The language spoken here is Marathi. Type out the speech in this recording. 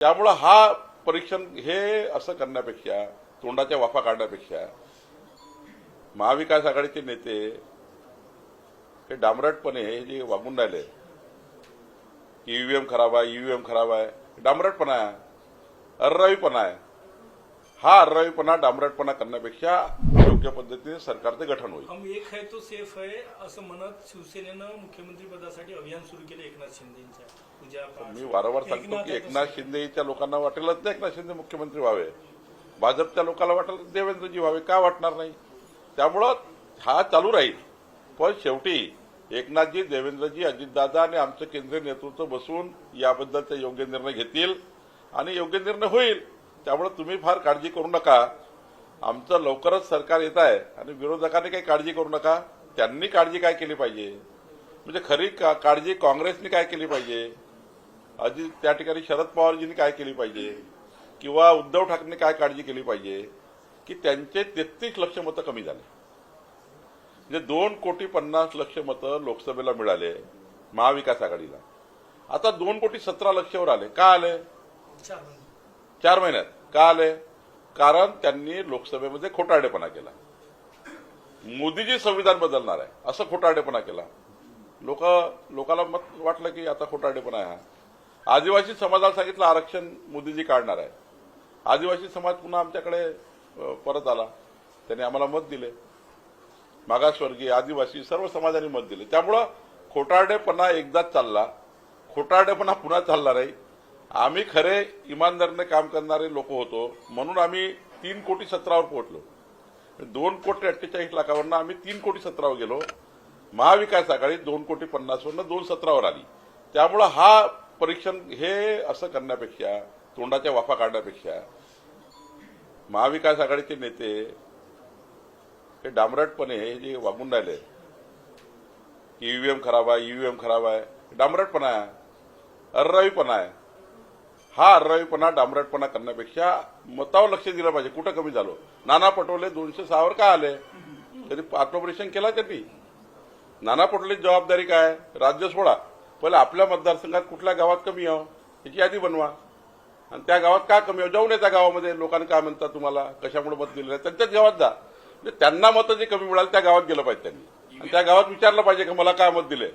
त्यामुळं हा परीक्षण हे असं करण्यापेक्षा तोंडाच्या वाफा काढण्यापेक्षा महाविकास आघाडीचे नेते हे डांबरटपणे हे जे वागून राहिले की ईव्हीएम खराब आहे ईव्हीएम खराब आहे डांबरटपणा आहे अर्रावीपणा आहे. हा अर्रावीपणा डांबरटपणा करण्यापेक्षा योग्य पद्धतीने सरकारचे गठन होईल. हम एक है तो सेफ है असं म्हणत शिवसेनेनं मुख्यमंत्री पदासाठी अभियान सुरू केलं एकनाथ शिंदेच्या. मी वारंवार सांगतो की एकनाथ शिंदेच्या लोकांना वाटेलच नाही एकनाथ शिंदे मुख्यमंत्री व्हावे. भाजपच्या लोकांना वाटेल देवेंद्रजी व्हावे का वाटणार नाही? त्यामुळं हा चालू राहील. पण शेवटी एकनाथजी देवेंद्रजी अजितदादा आणि आमचं केंद्रीय नेतृत्व बसून याबद्दलचे योग्य निर्णय घेतील आणि योग्य निर्णय होईल. त्यामुळे तुम्ही फार काळजी करू नका. आमचं लवकरच सरकार येत आहे आणि विरोधकांनी काही काळजी करू नका. त्यांनी काळजी काय केली पाहिजे? म्हणजे खरी का- काळजी काँग्रेसने काय केली पाहिजे? अजित त्या ठिकाणी शरद पवारजींनी काय केली पाहिजे? किंवा उद्धव ठाकरेंनी काय काळजी केली पाहिजे? की त्यांचे तेहतीस लक्ष मतं कमी झाले. म्हणजे दोन कोटी पन्नास लक्ष मतं लोकसभेला मिळाले महाविकास आघाडीला. आता दोन कोटी सतरा लक्षावर आले. का आले? चार महिने. चार महिन्यात. का आले? कारण त्यांनी लोकसभेमध्ये खोटारडेपणा केला. मोदीजी संविधान बदलणार आहे असं खोटारडेपणा केला. लोक लोकांना मत वाटलं की आता खोटारडेपणा आहे हा. आदिवासी समाजाला सांगितलं आरक्षण मोदीजी काढणार आहे. आदिवासी समाज पुन्हा आमच्याकडे परत आला. त्यांनी आम्हाला मत दिले. मागासवर्गीय आदिवासी सर्व समाजाने मत दिले. त्यामुळं खोटारडेपणा एकदाच चालला. खोटारडेपणा पुन्हा चालला नाही आम्ही खरे इमानदारीने काम करणारे लोक होतो. म्हणून आम्ही तीन कोटी सतरावर पोहोचलो. दोन कोटी अठ्ठेचाळीस लाखावरनं आम्ही तीन कोटी सतरावर गेलो. महाविकास आघाडी दोन कोटी पन्नासवरनं दोन सतरावर आली. त्यामुळं हा परीक्षण हे असं करण्यापेक्षा तोंडाच्या वाफा काढण्यापेक्षा महाविकास आघाडीचे नेते हे डांबरटपणे हे जे वागून राहिले की ईव्हीएम खराब आहे ईव्हीएम खराब आहे डांबरटपणा आहे अर्रावीपणा आहे. हा अर्रावीपणा डांबरटपणा करण्यापेक्षा मतावर लक्ष दिलं पाहिजे. कुठं कमी झालो? नाना पटोले दोनशे सहावर का आले? तरी आत्मपरीक्षण केला त्यांनी. नाना पटोलेची जबाबदारी काय? राज्य सोडा. पहिले आपल्या मतदारसंघात कुठल्या गावात कमी यावं याची यादी बनवा. आणि त्या गावात का कमी आहो? जाऊन त्या गावामध्ये. लोकांनी काय म्हणतात तुम्हाला? कशामुळे मत दिलं नाही त्यांच्याच गावात जा. म्हणजे त्यांना मतं जे कमी मिळालं त्या गावात गेलं पाहिजे त्यांनी. आणि त्या गावात विचारलं पाहिजे का मला काय मत दिले?